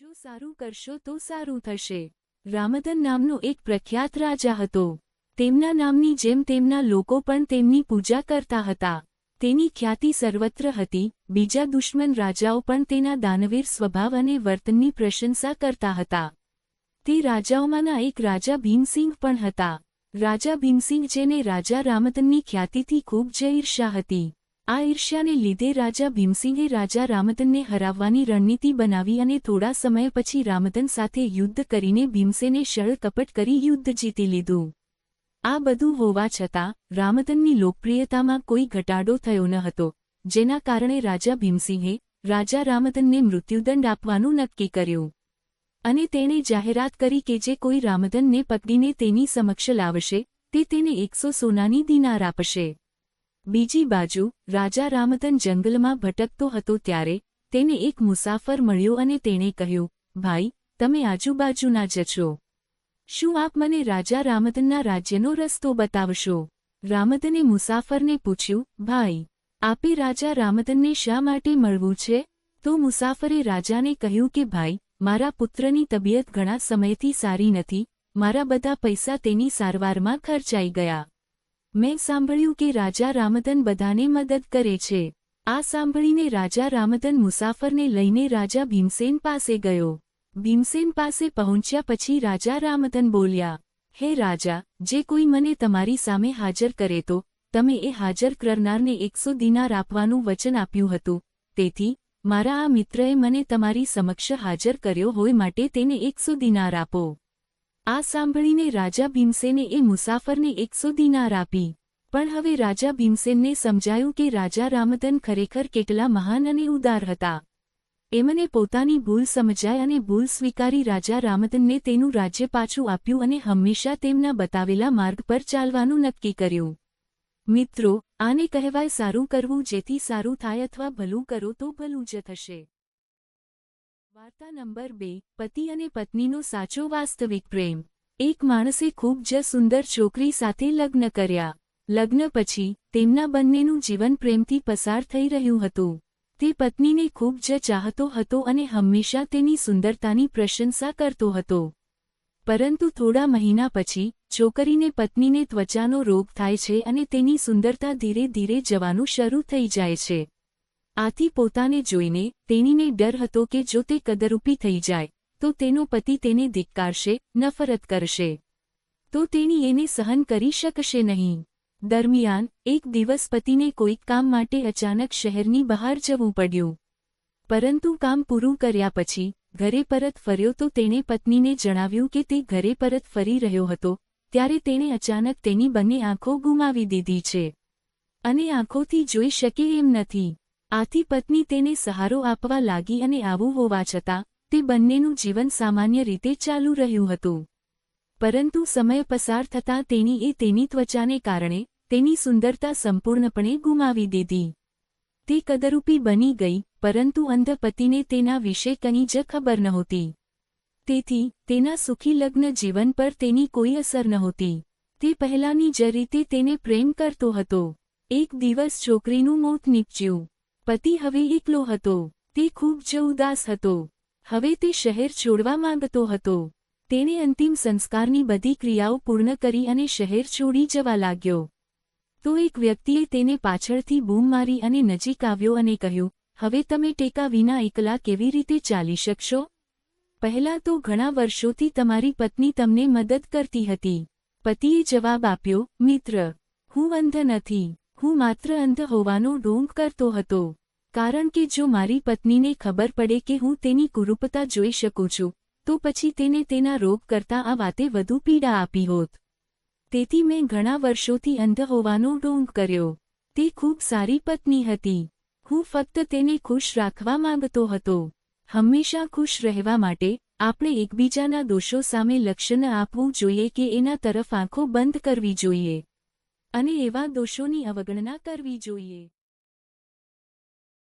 જો સારું કરશો તો સારું થશે. રામદન નામનો એક પ્રખ્યાત રાજા હતો. તેમના નામની જેમ તેમના લોકો પણ તેમની પૂજા કરતા હતા. તેની ખ્યાતિ સર્વત્ર હતી. બીજા દુશ્મન રાજાઓ પણ તેના દાનવીર સ્વભાવ અને વર્તનની પ્રશંસા કરતા હતા. તે રાજાઓમાંના એક રાજા ભીમસિંહ પણ હતા. રાજા ભીમસિંહ જેને રાજા રામદનની ખ્યાતિથી ખૂબ જ ઈર્ષા હતી. આ ઈર્ષ્યાને લીધે રાજા ભીમસિંહે રાજા રામદનને હરાવવાની રણનીતિ બનાવી અને થોડા સમય પછી રામદન સાથે યુદ્ધ કરીને ભીમસેને શળ કરી યુદ્ધ જીતી લીધું. આ બધું હોવા છતાં રામદનની લોકપ્રિયતામાં કોઈ ઘટાડો થયો ન હતો, જેના કારણે રાજા ભીમસિંહે રાજા રામદનને મૃત્યુદંડ આપવાનું નક્કી કર્યું. અને તેણે જાહેરાત કરી કે જે કોઈ રામધનને પકડીને તેની સમક્ષ લાવશે, તે તેને એકસો સોનાની દિનાર આપશે. બીજી બાજુ, રાજા રામદન જંગલમાં ભટકતો હતો ત્યારે તેને એક મુસાફર મળ્યો અને તેણે કહ્યું, ભાઈ, તમે આજુબાજુના જ છો. શું આપ મને રાજા રામદનના રાજ્યનો રસ્તો બતાવશો? રામદને મુસાફરને પૂછ્યું, ભાઈ, આપે રાજા રામદનને શા માટે મળવું છે? તો મુસાફરે રાજાને કહ્યું કે, ભાઈ, મારા પુત્રની તબિયત ઘણા સમયથી સારી નથી, મારા બધા પૈસા તેની સારવારમાં ખર્ચાઈ ગયા. મેં સાંભળ્યું કે રાજા રામદન બધાને મદદ કરે છે. આ સાંભળીને રાજા રામદન મુસાફરને લઈને રાજા ભીમસેન પાસે ગયો. ભીમસેન પાસે પહોંચ્યા પછી રાજા રામદન બોલ્યા, હે રાજા, જે કોઈ મને તમારી સામે હાજર કરે તો, તમે એ હાજર કરનારને એકસો દિનાર આપવાનું વચન આપ્યું હતું. તેથી, મારા આ મિત્રએ મને તમારી સમક્ષ હાજર કર્યો હોય માટે તેને એકસો દિનાર આપો. આ સાંભળીને રાજા ભીમસેને એ મુસાફરને એકસો દિનાર આપી. પણ હવે રાજા ભીમસેનને સમજાયું કે રાજા રામદન ખરેખર કેટલા મહાન અને ઉદાર હતા. એમને પોતાની ભૂલ સમજાય અને ભૂલ સ્વીકારી રાજા રામદનને તેનું રાજ્ય પાછું આપ્યું અને હંમેશા તેમના બતાવેલા માર્ગ પર ચાલવાનું નક્કી કર્યું. મિત્રો, આને કહેવાય સારું કરવું, જેથી સારું થાય અથવા ભલું કરો તો ભલું જ થશે. વાર્તા નંબર બે, પતિ અને પત્નીનો સાચો વાસ્તવિક પ્રેમ. એક માણસે ખૂબ જ સુંદર છોકરી સાથે લગ્ન કર્યા. લગ્ન પછી તેમના બંનેનું જીવન પ્રેમથી પસાર થઈ રહ્યું હતું. તે પત્નીને ખૂબ જ ચાહતો હતો અને હંમેશા તેની સુંદરતાની પ્રશંસા કરતો હતો. પરંતુ થોડા મહિના પછી છોકરીને પત્નીને ત્વચાનો રોગ થાય છે અને તેની સુંદરતા ધીરે ધીરે જવાનું શરૂ થઈ જાય છે. આથી પોતાને જોઈને તેણીને ડર હતો કે જો તે કદરૂપી થઈ જાય, તો તેનો પતિ તેને ધિક્કારશે, નફરત કરશે. તો તેણી એને સહન કરી શકશે નહીં. દરમિયાન, એક દિવસ પતિને કોઈક કામ માટે અચાનક શહેરની બહાર જવું પડ્યું. પરંતુ કામ પૂરું કર્યા પછી, ઘરે પરત ફર્યો તો તેણે પત્નીને જણાવ્યું કે તે ઘરે પરત ફરી રહ્યો હતો, ત્યારે તેણે અચાનક તેની બંને આંખો ગુમાવી દીધી છે. અને આંખોથી જોઈ શકે એમ નથી. આથી પત્ની તેને સહારો આપવા લાગી અને આવું હોવા છતાં, તે બંનેનું જીવન સામાન્ય રીતે ચાલુ રહ્યું હતું. પરંતુ સમય પસાર થતાં તેની એ તેની ત્વચાને કારણે, તેની સુંદરતા સંપૂર્ણપણે ગુમાવી દીધી. તે કદરૂપી બની ગઈ, પરંતુ અંધ પતિને તેના વિશે કંઈ જ ખબર નહોતી. તેથી, તેના સુખી લગ્ન જીવન પર તેની કોઈ અસર નહોતી. તે પહેલાની જ રીતે તેને પ્રેમ કરતો હતો. એક દિવસ છોકરીનું મોત નીપજ્યું. પતિ હવે એકલો હતો. તે ખૂબ જ ઉદાસ હતો. હવે તે શહેર છોડવા માંગતો હતો. તેણે અંતિમ સંસ્કારની બધી ક્રિયાઓ પૂર્ણ કરી અને શહેર છોડી જવા લાગ્યો. તો એક વ્યક્તિએ તેને પાછળથી બૂમ મારી અને નજીક આવ્યો અને કહ્યું, હવે તમે ટેકા વિના એકલા કેવી રીતે ચાલી શકશો? પહેલાં તો ઘણા વર્ષોથી તમારી પત્ની તમને મદદ કરતી હતી. પતિએ જવાબ આપ્યો, મિત્ર, હું અંધ નથી. હું માત્ર અંધ હોવાનો ઢોંગ કરતો હતો. કારણ કે જો મારી પત્નીને ખબર પડે કે હું તેની કુરૂપતા જોઈ શકું છું, તો પછી તેને તેના રોગ કરતાં આ વાતે વધુ પીડા આપી હોત. તેથી મેં ઘણા વર્ષોથી અંધ હોવાનો ઢોંગ કર્યો. તે ખૂબ સારી પત્ની હતી. હું ફક્ત તેને ખુશ રાખવા માંગતો હતો. હંમેશા ખુશ રહેવા માટે આપણે એકબીજાના દોષો સામે લક્ષ્ય ન આપવું જોઈએ કે એના તરફ આંખો બંધ કરવી જોઈએ. અને એવા દોષોની અવગણના કરવી જોઈએ.